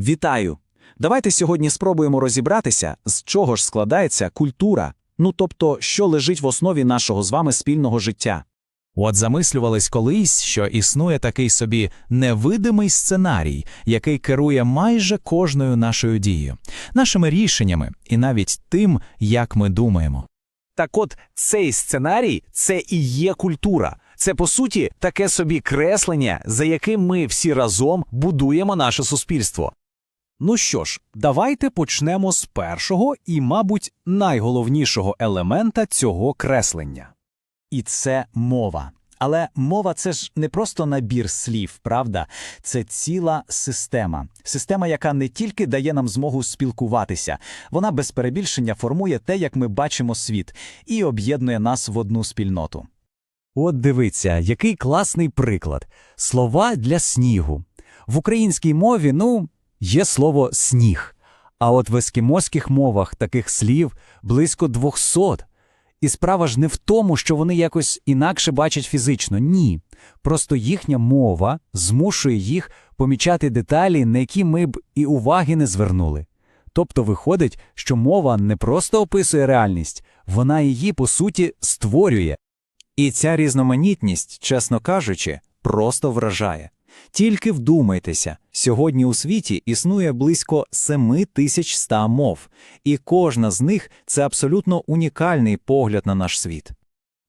Вітаю! Давайте сьогодні спробуємо розібратися, з чого ж складається культура, ну тобто, що лежить в основі нашого з вами спільного життя. От замислювались колись, що існує такий собі невидимий сценарій, який керує майже кожною нашою дією, нашими рішеннями і навіть тим, як ми думаємо. Так от цей сценарій це і є культура. Це по суті таке собі креслення, за яким ми всі разом будуємо наше суспільство. Ну що ж, давайте почнемо з першого і, мабуть, найголовнішого елемента цього креслення. І це мова. Але мова це ж не просто набір слів, правда? Це ціла система. Система, яка не тільки дає нам змогу спілкуватися, вона без перебільшення формує те, як ми бачимо світ, і об'єднує нас в одну спільноту. От дивіться, який класний приклад. Слова для снігу. В українській мові, ну, є слово сніг. А от в ескімоських мовах таких слів близько 200. І справа ж не в тому, що вони якось інакше бачать фізично. Ні. Просто їхня мова змушує їх помічати деталі, на які ми б і уваги не звернули. Тобто виходить, що мова не просто описує реальність, вона її, по суті, створює. І ця різноманітність, чесно кажучи, просто вражає. Тільки вдумайтеся, сьогодні у світі існує близько 7100 мов, і кожна з них це абсолютно унікальний погляд на наш світ.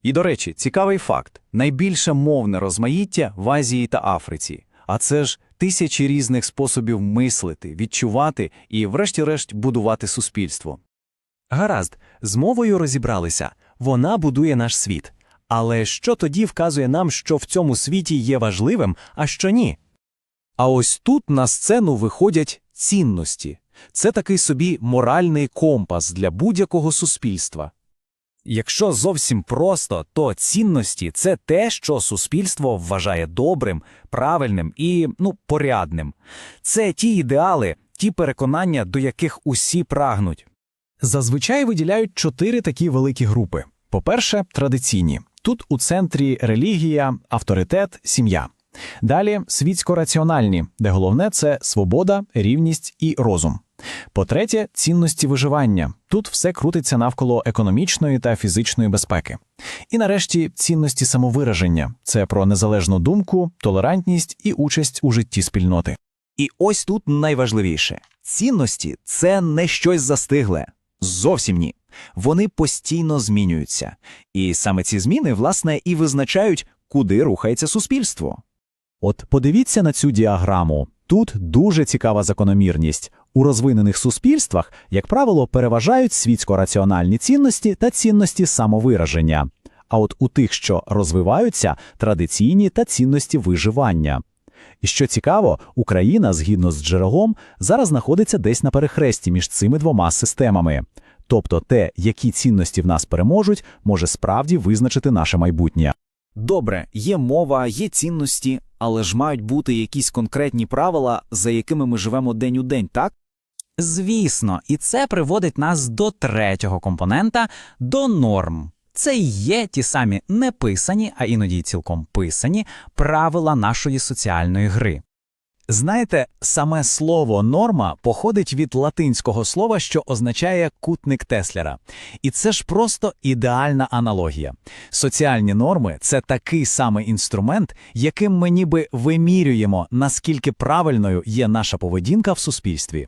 І, до речі, цікавий факт: найбільше мовне розмаїття в Азії та Африці, а це ж тисячі різних способів мислити, відчувати і, врешті-решт, будувати суспільство. Гаразд, з мовою розібралися. Вона будує наш світ. Але що тоді вказує нам, що в цьому світі є важливим, а що ні? А ось тут на сцену виходять цінності. Це такий собі моральний компас для будь-якого суспільства. Якщо зовсім просто, то цінності це те, що суспільство вважає добрим, правильним і ну, порядним. Це ті ідеали, ті переконання, до яких усі прагнуть. Зазвичай виділяють чотири такі великі групи. По-перше, традиційні. Тут у центрі релігія, авторитет, сім'я. Далі світсько-раціональні, де головне це свобода, рівність і розум. По-третє, цінності виживання. Тут все крутиться навколо економічної та фізичної безпеки. І нарешті цінності самовираження це про незалежну думку, толерантність і участь у житті спільноти. І ось тут найважливіше: цінності це не щось застигле. Зовсім ні. Вони постійно змінюються. І саме ці зміни, власне, і визначають, куди рухається суспільство. От подивіться на цю діаграму. Тут дуже цікава закономірність. У розвинених суспільствах, як правило, переважають світсько-раціональні цінності та цінності самовираження. А от у тих, що розвиваються, традиційні та цінності виживання. І що цікаво, Україна, згідно з джерелом, зараз знаходиться десь на перехресті між цими двома системами. Тобто те, які цінності в нас переможуть, може справді визначити наше майбутнє. Добре, є мова, є цінності, але ж мають бути якісь конкретні правила, за якими ми живемо день у день, так? Звісно, і це приводить нас до третього компонента до норм. Це і є ті самі неписані, а іноді цілком писані правила нашої соціальної гри. Знаєте, саме слово норма походить від латинського слова, що означає кутник Теслера. І це ж просто ідеальна аналогія. Соціальні норми це такий самий інструмент, яким ми ніби вимірюємо, наскільки правильною є наша поведінка в суспільстві.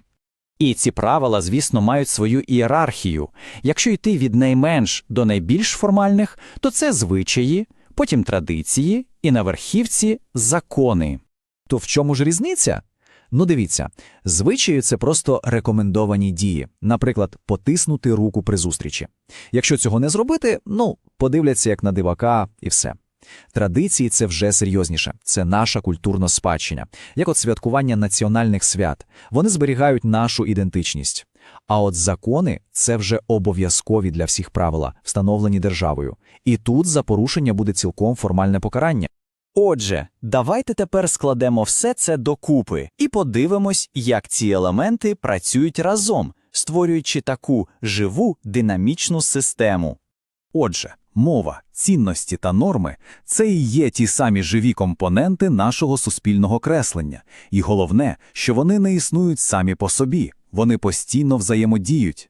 І ці правила, звісно, мають свою ієрархію. Якщо йти від найменш до найбільш формальних, то це звичаї, потім традиції і на верхівці закони. То в чому ж різниця? Ну дивіться, звичаї це просто рекомендовані дії, наприклад, потиснути руку при зустрічі. Якщо цього не зробити, ну, подивляться як на дивака і все. Традиції це вже серйозніше, це наша культурна спадщина, як от святкування національних свят. Вони зберігають нашу ідентичність. А от закони це вже обов'язкові для всіх правила, встановлені державою. І тут за порушення буде цілком формальне покарання. Отже, давайте тепер складемо все це докупи і подивимось, як ці елементи працюють разом, створюючи таку живу динамічну систему. Отже, Мова, цінності та норми – це і є ті самі живі компоненти нашого суспільного креслення. І головне, що вони не існують самі по собі, вони постійно взаємодіють.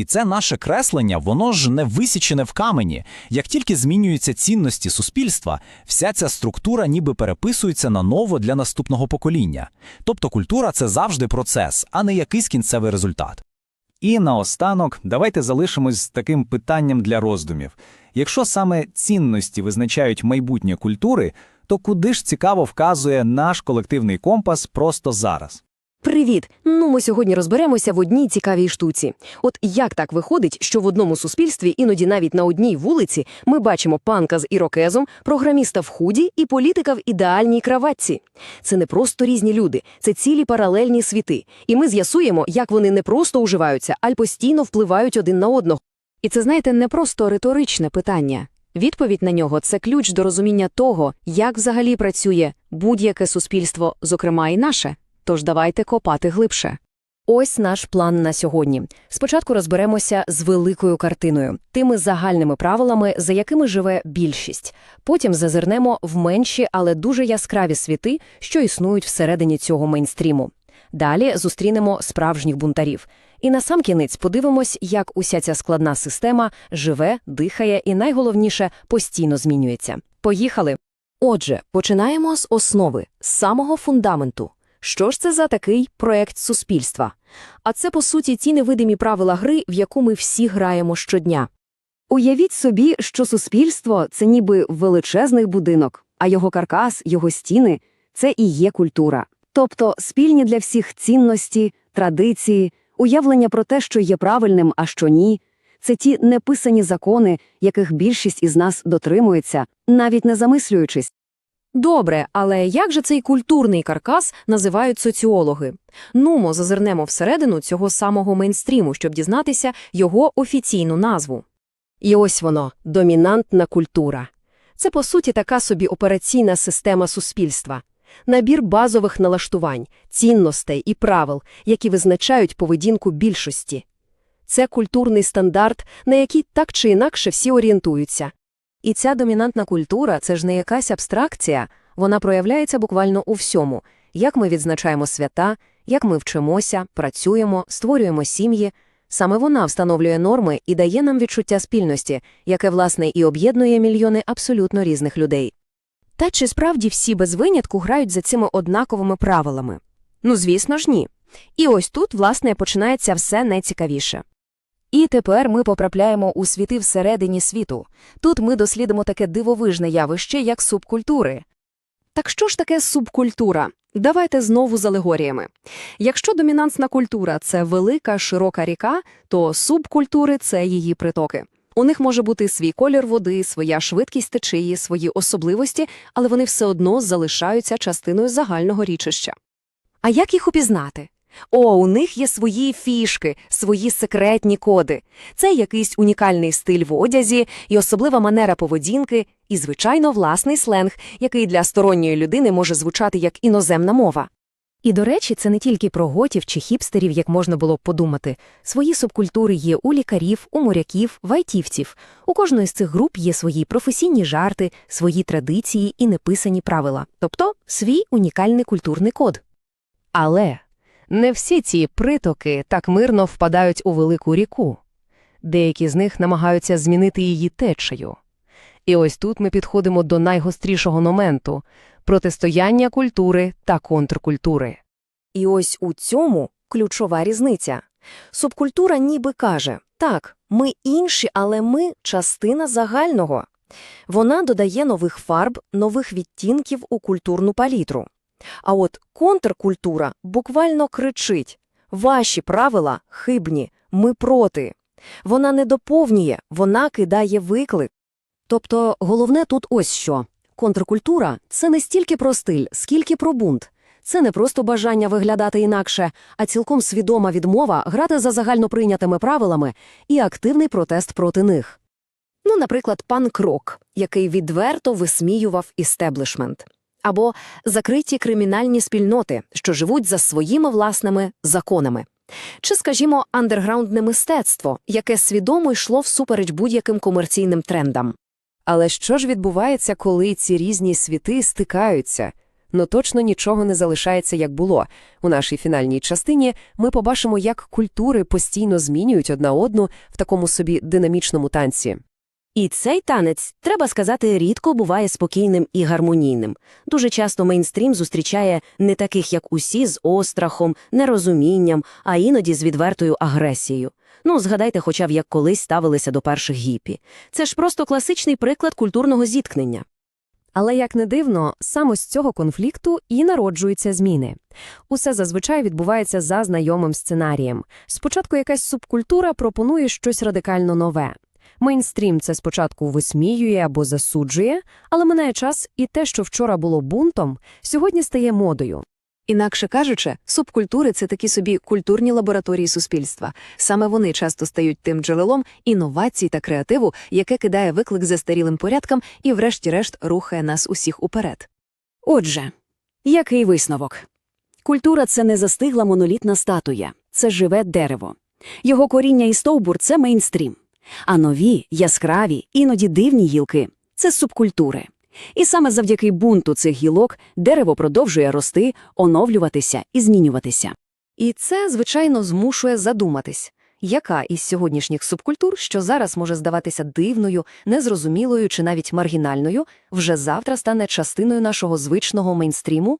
І це наше креслення, воно ж не висічене в камені. Як тільки змінюються цінності суспільства, вся ця структура ніби переписується на ново для наступного покоління. Тобто культура це завжди процес, а не якийсь кінцевий результат. І наостанок давайте залишимось з таким питанням для роздумів. Якщо саме цінності визначають майбутнє культури, то куди ж цікаво вказує наш колективний компас просто зараз? Привіт! Ну ми сьогодні розберемося в одній цікавій штуці. От як так виходить, що в одному суспільстві, іноді навіть на одній вулиці, ми бачимо панка з ірокезом, програміста в худі і політика в ідеальній краватці. Це не просто різні люди, це цілі паралельні світи. І ми з'ясуємо, як вони не просто уживаються, а й постійно впливають один на одного. І це, знаєте, не просто риторичне питання. Відповідь на нього це ключ до розуміння того, як взагалі працює будь-яке суспільство, зокрема і наше. Тож давайте копати глибше. Ось наш план на сьогодні. Спочатку розберемося з великою картиною, тими загальними правилами, за якими живе більшість. Потім зазирнемо в менші, але дуже яскраві світи, що існують всередині цього мейнстріму. Далі зустрінемо справжніх бунтарів. І насамкінець подивимось, як уся ця складна система живе, дихає і, найголовніше, постійно змінюється. Поїхали! Отже, починаємо з основи, з самого фундаменту. Що ж це за такий проект суспільства? А це, по суті, ті невидимі правила гри, в яку ми всі граємо щодня. Уявіть собі, що суспільство – це ніби величезний будинок, а його каркас, його стіни – це і є культура. Тобто спільні для всіх цінності, традиції, уявлення про те, що є правильним, а що ні – це ті неписані закони, яких більшість із нас дотримується, навіть не замислюючись. Добре, але як же цей культурний каркас називають соціологи? Нумо зазирнемо всередину цього самого мейнстріму, щоб дізнатися його офіційну назву. І ось воно – домінантна культура. Це, по суті, така собі операційна система суспільства. Набір базових налаштувань, цінностей і правил, які визначають поведінку більшості. Це культурний стандарт, на який так чи інакше всі орієнтуються. І ця домінантна культура – це ж не якась абстракція, вона проявляється буквально у всьому. Як ми відзначаємо свята, як ми вчимося, працюємо, створюємо сім'ї. Саме вона встановлює норми і дає нам відчуття спільності, яке, власне, і об'єднує мільйони абсолютно різних людей. Та чи справді всі без винятку грають за цими однаковими правилами? Ну, звісно ж, ні. І ось тут, власне, починається все найцікавіше. І тепер ми потрапляємо у світи всередині світу. Тут ми дослідимо таке дивовижне явище, як субкультури. Так що ж таке субкультура? Давайте знову з алегоріями. Якщо домінантна культура – це велика, широка ріка, то субкультури – це її притоки. У них може бути свій колір води, своя швидкість течії, свої особливості, але вони все одно залишаються частиною загального річища. А як їх упізнати? О, у них є свої фішки, свої секретні коди. Це якийсь унікальний стиль в одязі і особлива манера поведінки, і, звичайно, власний сленг, який для сторонньої людини може звучати як іноземна мова. І, до речі, це не тільки про готів чи хіпстерів, як можна було б подумати. Свої субкультури є у лікарів, у моряків, в айтівців. У кожної з цих груп є свої професійні жарти, свої традиції і неписані правила, тобто свій унікальний культурний код. Але не всі ці притоки так мирно впадають у велику ріку. Деякі з них намагаються змінити її течею. І ось тут ми підходимо до найгострішого моменту – протистояння культури та контркультури. І ось у цьому ключова різниця. Субкультура ніби каже «Так, ми інші, але ми – частина загального». Вона додає нових фарб, нових відтінків у культурну палітру. А от контркультура буквально кричить «Ваші правила хибні, ми проти». Вона не доповнює, вона кидає виклик. Тобто головне тут ось що. Контркультура – це не стільки про стиль, скільки про бунт. Це не просто бажання виглядати інакше, а цілком свідома відмова грати за загальноприйнятими правилами і активний протест проти них. Ну, наприклад, панк-рок, який відверто висміював істеблішмент. Або закриті кримінальні спільноти, що живуть за своїми власними законами. Чи, скажімо, андерграундне мистецтво, яке свідомо йшло всупереч будь-яким комерційним трендам. Але що ж відбувається, коли ці різні світи стикаються? Ну точно нічого не залишається, як було. У нашій фінальній частині ми побачимо, як культури постійно змінюють одна одну в такому собі динамічному танці. І цей танець, треба сказати, рідко буває спокійним і гармонійним. Дуже часто мейнстрім зустрічає не таких, як усі, з острахом, нерозумінням, а іноді з відвертою агресією. Ну, згадайте хоча б, як колись ставилися до перших гіпі. Це ж просто класичний приклад культурного зіткнення. Але, як не дивно, саме з цього конфлікту і народжуються зміни. Усе зазвичай відбувається за знайомим сценарієм. Спочатку якась субкультура пропонує щось радикально нове. Мейнстрім це спочатку висміює або засуджує, але минає час, і те, що вчора було бунтом, сьогодні стає модою. Інакше кажучи, субкультури це такі собі культурні лабораторії суспільства. Саме вони часто стають тим джерелом інновацій та креативу, яке кидає виклик застарілим порядкам і, врешті-решт, рухає нас усіх уперед. Отже, який висновок? Культура це не застигла монолітна статуя, це живе дерево. Його коріння і стовбур це мейнстрім. А нові, яскраві, іноді дивні гілки це субкультури. І саме завдяки бунту цих гілок дерево продовжує рости, оновлюватися і змінюватися. І це, звичайно, змушує задуматись, яка із сьогоднішніх субкультур, що зараз може здаватися дивною, незрозумілою чи навіть маргінальною, вже завтра стане частиною нашого звичного мейнстріму?